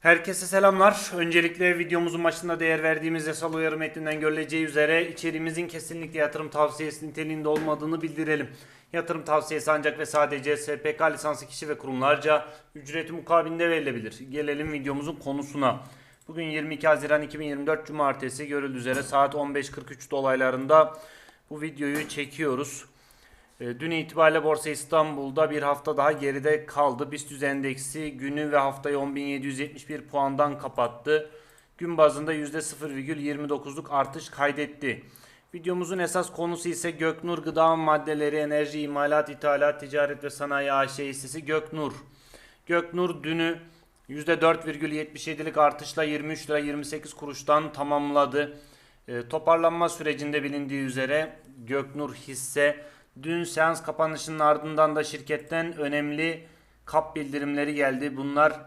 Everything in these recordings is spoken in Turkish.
Herkese selamlar. Öncelikle videomuzun başında değer verdiğimiz yasal uyarı metninden görüleceği üzere içeriğimizin kesinlikle yatırım tavsiyesi niteliğinde olmadığını bildirelim. Yatırım tavsiyesi ancak ve sadece SPK lisanslı kişi ve kurumlarca ücreti mukabilinde verilebilir. Gelelim videomuzun konusuna. Bugün 22 Haziran 2024 Cumartesi görüldüğü üzere saat 15.43 dolaylarında bu videoyu çekiyoruz. E, Dün itibariyle Borsa İstanbul'da bir hafta daha geride kaldı. BIST endeksi günü ve haftayı 10.771 puandan kapattı. Gün bazında %0,29'luk artış kaydetti. Videomuzun esas konusu ise Göknur Gıda Maddeleri Enerji İmalat İthalat Ticaret ve Sanayi AŞ hissesi Göknur. Göknur dünü %4,77'lik artışla 23 lira 28 kuruştan tamamladı. E, toparlanma sürecinde bilindiği üzere Göknur hisse dün seans kapanışının ardından da şirketten önemli kap bildirimleri geldi. Bunlar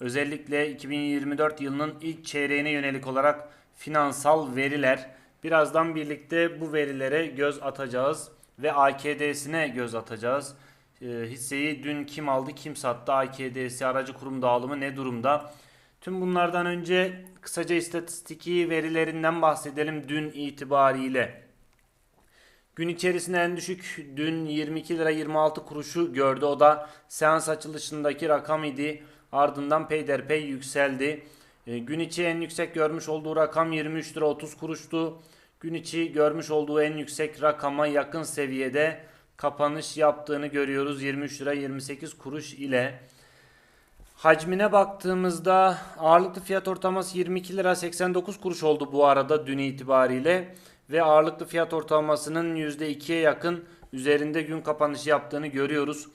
özellikle 2024 yılının ilk çeyreğine yönelik olarak finansal veriler. Birazdan birlikte bu verilere göz atacağız ve AKD'sine göz atacağız. E, hisseyi dün kim aldı kim sattı AKD'si aracı kurum dağılımı ne durumda? Tüm bunlardan önce kısaca istatistiki verilerinden bahsedelim dün itibariyle. Gün içerisinde en düşük dün 22 lira 26 kuruşu gördü. O da seans açılışındaki rakam idi. Ardından peyderpey yükseldi. E, gün içi en yüksek görmüş olduğu rakam 23 lira 30 kuruştu. Gün içi görmüş olduğu en yüksek rakama yakın seviyede kapanış yaptığını görüyoruz 23 lira 28 kuruş ile. Hacmine baktığımızda ağırlıklı fiyat ortalaması 22 lira 89 kuruş oldu bu arada dün itibariyle ve ağırlıklı fiyat ortalamasının %2'ye yakın üzerinde gün kapanışı yaptığını görüyoruz.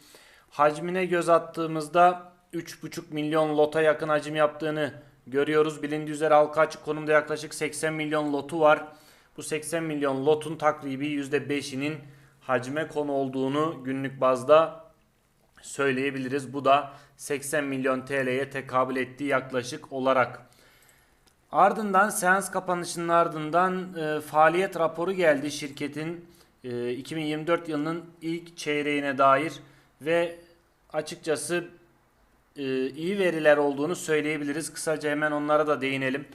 Hacmine göz attığımızda 3,5 milyon lota yakın hacim yaptığını görüyoruz. Bilindiği üzere halka açık konumda yaklaşık 80 milyon lotu var. Bu 80 milyon lotun takribi %5'inin hacme konu olduğunu günlük bazda söyleyebiliriz. Bu da 80 milyon TL'ye tekabül ettiği yaklaşık olarak. Ardından seans kapanışının ardından e, faaliyet raporu geldi şirketin e, 2024 yılının ilk çeyreğine dair ve açıkçası e, iyi veriler olduğunu söyleyebiliriz. Kısaca hemen onlara da değinelim.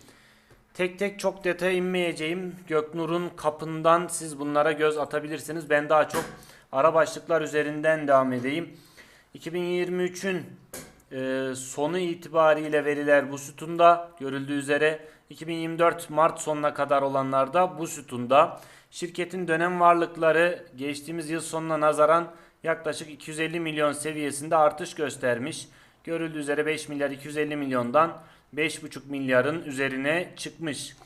Tek tek çok detaya inmeyeceğim. Göknur'un kapından siz bunlara göz atabilirsiniz. Ben daha çok ara başlıklar üzerinden devam edeyim. 2023'ün e, sonu itibariyle veriler bu sütunda görüldüğü üzere 2024 Mart sonuna kadar olanlarda bu sütunda şirketin dönem varlıkları geçtiğimiz yıl sonuna nazaran yaklaşık 250 milyon seviyesinde artış göstermiş. Görüldüğü üzere 5 milyar 250 milyondan 5,5 milyarın üzerine çıkmış.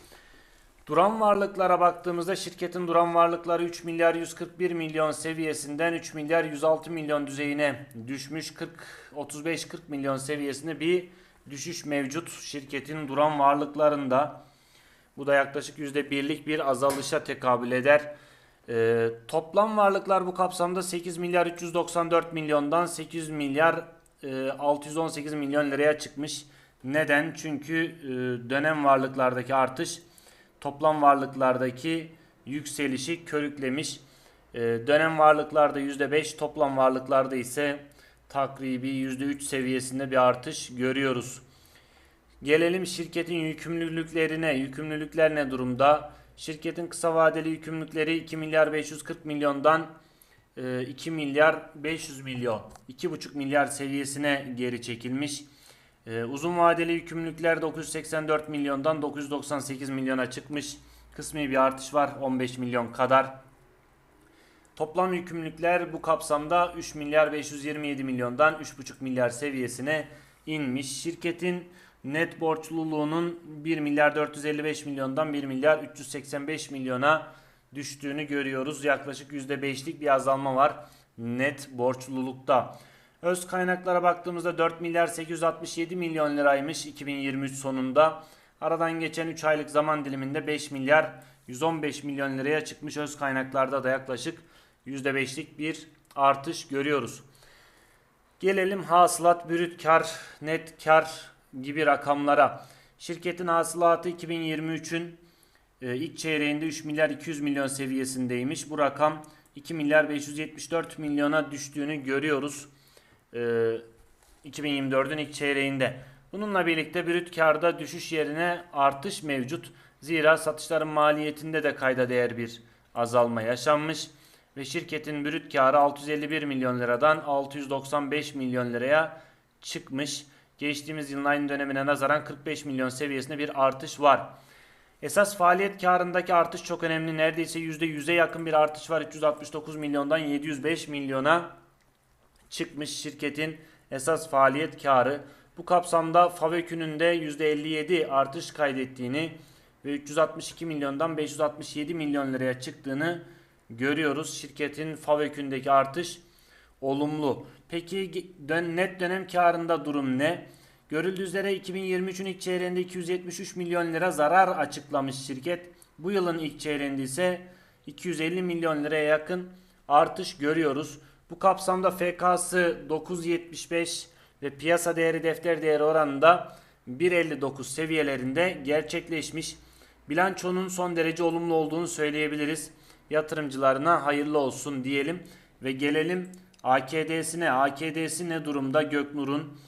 Duran varlıklara baktığımızda şirketin duran varlıkları 3 milyar 141 milyon seviyesinden 3 milyar 106 milyon düzeyine düşmüş. 40 35 40 milyon seviyesinde bir düşüş mevcut şirketin duran varlıklarında. Bu da yaklaşık %1'lik bir azalışa tekabül eder. Ee, toplam varlıklar bu kapsamda 8 milyar 394 milyondan 800 milyar e, 618 milyon liraya çıkmış. Neden? Çünkü e, dönem varlıklardaki artış toplam varlıklardaki yükselişi körüklemiş. E, dönem varlıklarda %5, toplam varlıklarda ise takribi %3 seviyesinde bir artış görüyoruz. Gelelim şirketin yükümlülüklerine. Yükümlülükler ne durumda? Şirketin kısa vadeli yükümlülükleri 2 milyar 540 milyondan 2 milyar 500 milyon 2,5 milyar seviyesine geri çekilmiş. Ee, uzun vadeli yükümlülükler 984 milyondan 998 milyona çıkmış. Kısmi bir artış var 15 milyon kadar. Toplam yükümlülükler bu kapsamda 3 milyar 527 milyondan 3,5 milyar seviyesine inmiş. Şirketin net borçluluğunun 1 milyar 455 milyondan 1 milyar 385 milyona düştüğünü görüyoruz. Yaklaşık %5'lik bir azalma var net borçlulukta. Öz kaynaklara baktığımızda 4 milyar 867 milyon liraymış 2023 sonunda. Aradan geçen 3 aylık zaman diliminde 5 milyar 115 milyon liraya çıkmış öz kaynaklarda da yaklaşık %5'lik bir artış görüyoruz. Gelelim hasılat, brüt kar, net kar gibi rakamlara. Şirketin hasılatı 2023'ün e, ilk çeyreğinde 3 milyar 200 milyon seviyesindeymiş. Bu rakam 2 milyar 574 milyona düştüğünü görüyoruz. 2024'ün ilk çeyreğinde. Bununla birlikte brüt karda düşüş yerine artış mevcut. Zira satışların maliyetinde de kayda değer bir azalma yaşanmış ve şirketin brüt karı 651 milyon liradan 695 milyon liraya çıkmış. Geçtiğimiz yılın aynı dönemine nazaran 45 milyon seviyesinde bir artış var. Esas faaliyet karındaki artış çok önemli. Neredeyse %100'e yakın bir artış var. 369 milyondan 705 milyona çıkmış şirketin esas faaliyet karı. Bu kapsamda Favökü'nün de %57 artış kaydettiğini ve 362 milyondan 567 milyon liraya çıktığını görüyoruz. Şirketin Favökü'ndeki artış olumlu. Peki net dönem karında durum ne? Görüldüğü üzere 2023'ün ilk çeyreğinde 273 milyon lira zarar açıklamış şirket. Bu yılın ilk çeyreğinde ise 250 milyon liraya yakın artış görüyoruz. Bu kapsamda FK'sı 9.75 ve piyasa değeri defter değeri oranında 1.59 seviyelerinde gerçekleşmiş. Bilançonun son derece olumlu olduğunu söyleyebiliriz. Yatırımcılarına hayırlı olsun diyelim ve gelelim AKD'sine. AKD'si ne durumda Göknur'un?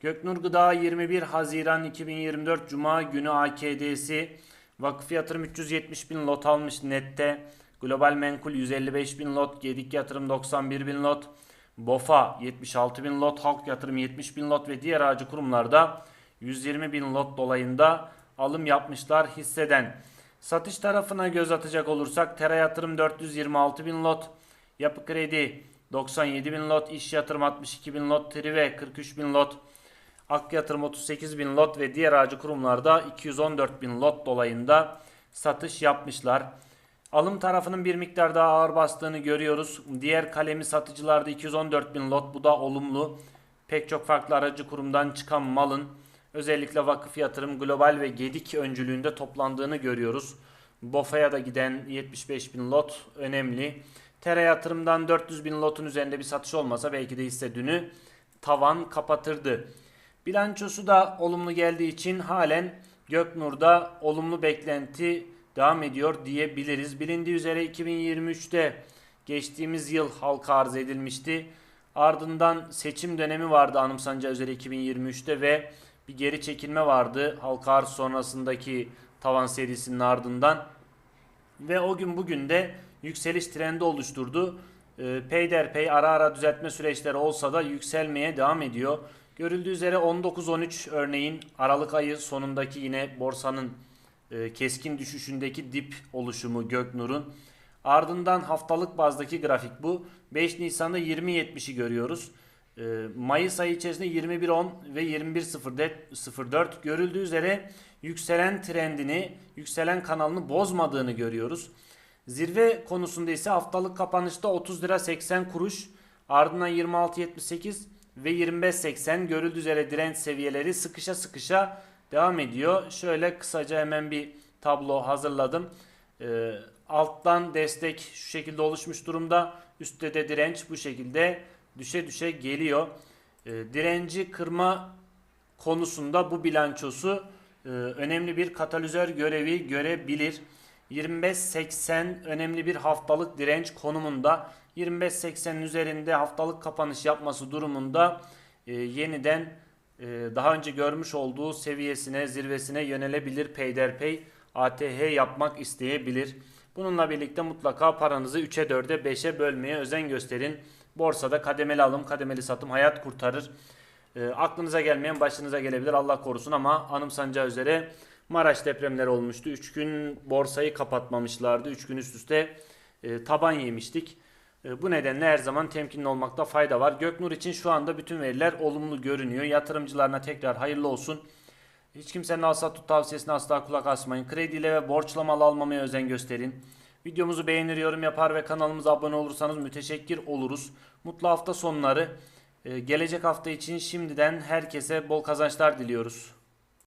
Göknur Gıda 21 Haziran 2024 Cuma günü AKD'si vakıf yatırım 370 bin lot almış nette. Global Menkul 155 bin lot, Gedik Yatırım 91 bin lot, BOFA 76 bin lot, Halk Yatırım 70 bin lot ve diğer aracı kurumlarda 120 bin lot dolayında alım yapmışlar hisseden. Satış tarafına göz atacak olursak Tera Yatırım 426 bin lot, Yapı Kredi 97 bin lot, İş Yatırım 62 bin lot, Trive 43 bin lot, Ak Yatırım 38 bin lot ve diğer aracı kurumlarda 214 bin lot dolayında satış yapmışlar. Alım tarafının bir miktar daha ağır bastığını görüyoruz. Diğer kalemi satıcılarda 214 bin lot bu da olumlu. Pek çok farklı aracı kurumdan çıkan malın özellikle vakıf yatırım global ve gedik öncülüğünde toplandığını görüyoruz. BOFA'ya da giden 75 bin lot önemli. Tera yatırımdan 400 bin lotun üzerinde bir satış olmasa belki de hisse dünü tavan kapatırdı. Bilançosu da olumlu geldiği için halen Göknur'da olumlu beklenti devam ediyor diyebiliriz. Bilindiği üzere 2023'te geçtiğimiz yıl halka arz edilmişti. Ardından seçim dönemi vardı anımsanacağı üzere 2023'te ve bir geri çekilme vardı halka arz sonrasındaki tavan serisinin ardından. Ve o gün bugün de yükseliş trendi oluşturdu. E, peyderpey ara ara düzeltme süreçleri olsa da yükselmeye devam ediyor. Görüldüğü üzere 19-13 örneğin Aralık ayı sonundaki yine borsanın e, keskin düşüşündeki dip oluşumu Göknur'un. Ardından haftalık bazdaki grafik bu. 5 Nisan'da 20.70'i görüyoruz. E, Mayıs ayı içerisinde 21.10 ve 21.04 görüldüğü üzere yükselen trendini, yükselen kanalını bozmadığını görüyoruz. Zirve konusunda ise haftalık kapanışta 30 lira 80 kuruş, ardından 26.78 ve 25.80 görüldüğü üzere direnç seviyeleri sıkışa sıkışa devam ediyor. Şöyle kısaca hemen bir tablo hazırladım. Ee, alttan destek şu şekilde oluşmuş durumda. Üstte de direnç bu şekilde düşe düşe geliyor. Ee, direnci kırma konusunda bu bilançosu e, önemli bir katalizör görevi görebilir. 25.80 önemli bir haftalık direnç konumunda 25.80'in üzerinde haftalık kapanış yapması durumunda e, yeniden e, daha önce görmüş olduğu seviyesine zirvesine yönelebilir peyderpey ATH yapmak isteyebilir. Bununla birlikte mutlaka paranızı 3'e 4'e 5'e bölmeye özen gösterin. Borsada kademeli alım kademeli satım hayat kurtarır. E, aklınıza gelmeyen başınıza gelebilir Allah korusun ama anımsanacağı üzere Maraş depremleri olmuştu. 3 gün borsayı kapatmamışlardı. 3 gün üst üste e, taban yemiştik. E, bu nedenle her zaman temkinli olmakta fayda var. Göknur için şu anda bütün veriler olumlu görünüyor. Yatırımcılarına tekrar hayırlı olsun. Hiç kimsenin alsa tut tavsiyesine asla kulak asmayın. Krediyle ve borçlamalı almamaya özen gösterin. Videomuzu beğenir, yorum yapar ve kanalımıza abone olursanız müteşekkir oluruz. Mutlu hafta sonları. E, gelecek hafta için şimdiden herkese bol kazançlar diliyoruz.